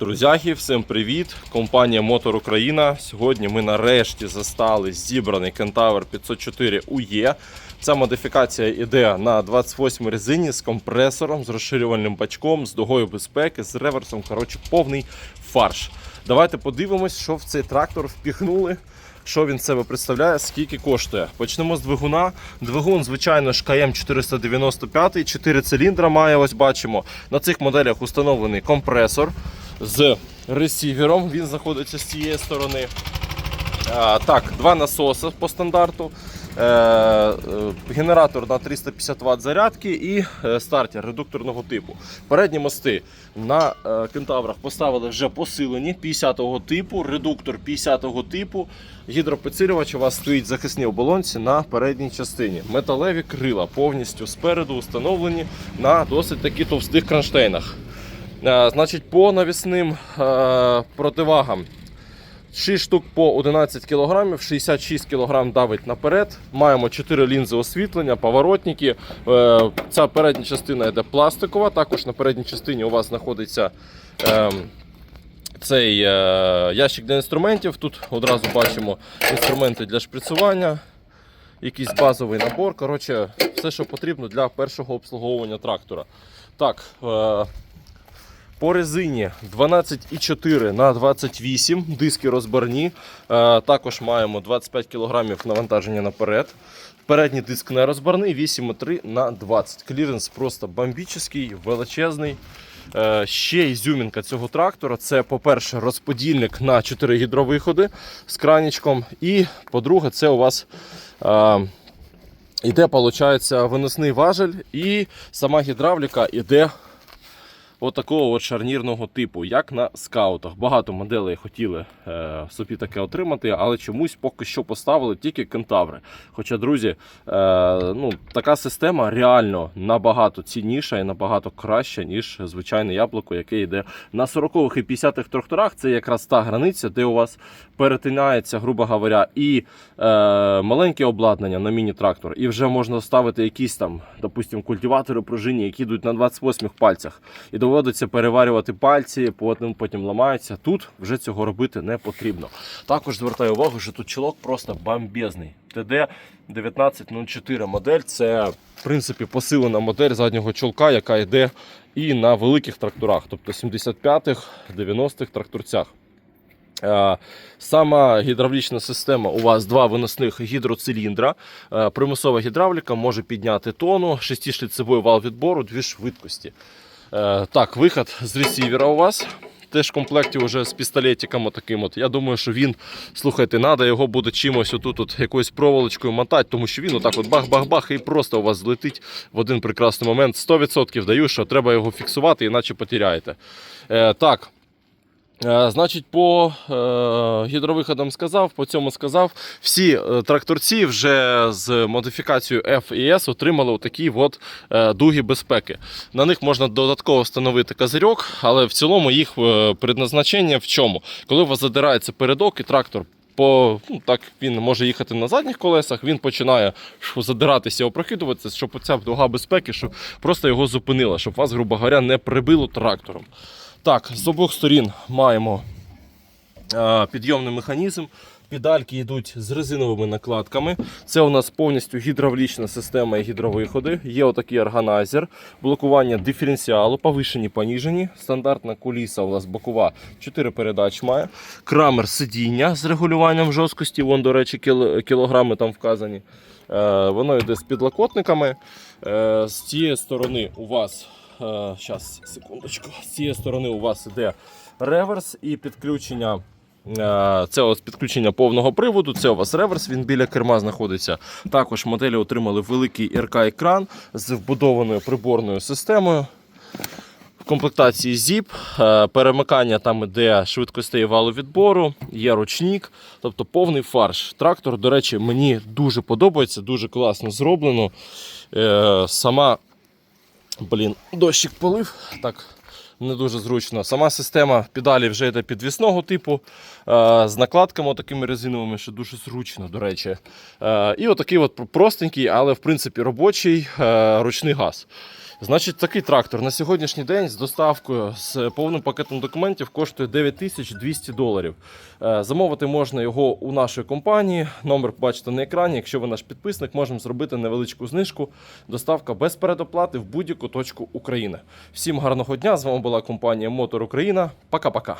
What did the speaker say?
Друзяки, всім привіт! Компанія Мотор Україна. Сьогодні ми нарешті застали зібраний Кентавр 504 UE. Ця модифікація йде на 28 резині з компресором, з розширювальним бачком, з дугою безпеки, з реверсом. Коротше, повний фарш. Давайте подивимось, що в цей трактор впіхнули. Що він себе представляє, скільки коштує. Почнемо з двигуна. Двигун, звичайно ж, КМ 495, 4 циліндра має, ось бачимо. На цих моделях установлений компресор з ресівером. Він знаходиться з цієї сторони. Так, два насоси по стандарту. Е, е, генератор на 350 Вт зарядки і е, стартер редукторного типу. Передні мости на е, кентаврах поставили вже посилені 50-го типу, редуктор 50-го типу. Гідропідсилювач у вас стоїть захисні оболонці на передній частині. Металеві крила повністю спереду встановлені на досить таки товстих кронштейнах. Е, Значить, по навісним е, противагам 6 штук по 11 кг, 66 кг давить наперед. Маємо 4 лінзи освітлення, поворотники. Е, Ця передня частина йде пластикова. Також на передній частині у вас знаходиться ем, цей ящик для інструментів. Тут одразу бачимо інструменти для шприцювання, якийсь базовий набор. Коротше, все, що потрібно для першого обслуговування трактора. Так, по резині 12,4 на 28, диски розборні. Е, також маємо 25 кг навантаження наперед. Передній диск не розборний, 8,3 на 20. Кліренс просто бомбічний, величезний. Е, ще ізюмінка цього трактора це, по-перше, розподільник на 4 гідровиходи з кранічком. І, по-друге, це у вас. Е, Іде, виносний важель, і сама гідравліка іде от такого от шарнірного типу, як на скаутах. Багато моделей хотіли е, собі таке отримати, але чомусь поки що поставили тільки кентаври. Хоча, друзі, е, ну, така система реально набагато цінніша і набагато краща, ніж звичайне яблуко, яке йде на 40-х і 50-х тракторах. Це якраз та границя, де у вас перетинається, грубо говоря, і е, маленьке обладнання на міні-трактор, і вже можна ставити якісь там, допустимо, культиватори пружинні, які йдуть на 28 пальцях. І доводиться переварювати пальці, потім, потім ламаються. Тут вже цього робити не потрібно. Також звертаю увагу, що тут чолок просто бомбезний. ТД 1904 модель це в принципі посилена модель заднього чолка, яка йде і на великих тракторах, тобто 75-х, 90-х тракторцях. Е, Сама гідравлічна система у вас два виносних гідроциліндра. Е, Примусова гідравліка може підняти тону, шестишліцевий вал відбору, дві швидкості. Е, Так, виход з ресівера у вас. Теж в комплекті вже з пістолетиком таким. От. Я думаю, що він, слухайте, треба його буде чимось отут от якоюсь проволочкою мотати, тому що він отак от бах-бах-бах і просто у вас злетить в один прекрасний момент. 100% даю, що треба його фіксувати, іначе потеряєте. Е, так. Е, Значить, по е, гідровиходам сказав, по цьому сказав. Всі е, тракторці вже з модифікацією F і S отримали такі от дуги безпеки. На них можна додатково встановити козирьок, але в цілому їх предназначення в чому? Коли у вас задирається передок і трактор. По, ну, так він може їхати на задніх колесах, він починає задиратися, опрокидуватися, щоб оця дуга безпеки, щоб просто його зупинила, щоб вас, грубо говоря, не прибило трактором. Так, з обох сторін маємо е, підйомний механізм. Педальки йдуть з резиновими накладками. Це у нас повністю гідравлічна система і гідровиходи. Є отакий органайзер, блокування диференціалу, повишені, поніжені. Стандартна куліса у нас бокова 4 передач має. Крамер сидіння з регулюванням жорсткості. Вон, до речі, кілограми там вказані. Е, Воно йде з підлокотниками. Е, З цієї сторони у вас Зараз, секундочку. З цієї сторони у вас іде реверс і підключення. е, Це ось підключення повного приводу, це у вас реверс, він біля керма знаходиться. Також моделі отримали великий РК-екран з вбудованою приборною системою. В комплектації ZIP, е, перемикання там іде швидкостей валу відбору, є ручник, тобто повний фарш. Трактор, до речі, мені дуже подобається, дуже класно зроблено. Е, Сама Блін, дощик полив. Так, не дуже зручно. Сама система педалі вже йде підвісного типу е, з накладками такими резиновими, що дуже зручно, до речі. Е, і отакий от простенький, але в принципі робочий е, ручний газ. Значить, такий трактор на сьогоднішній день з доставкою з повним пакетом документів коштує 9200 доларів. Е, Замовити можна його у нашої компанії. Номер бачите на екрані. Якщо ви наш підписник, можемо зробити невеличку знижку. Доставка без передоплати в будь-яку точку України. Всім гарного дня! З вами була компанія Мотор Україна. Пока-пока.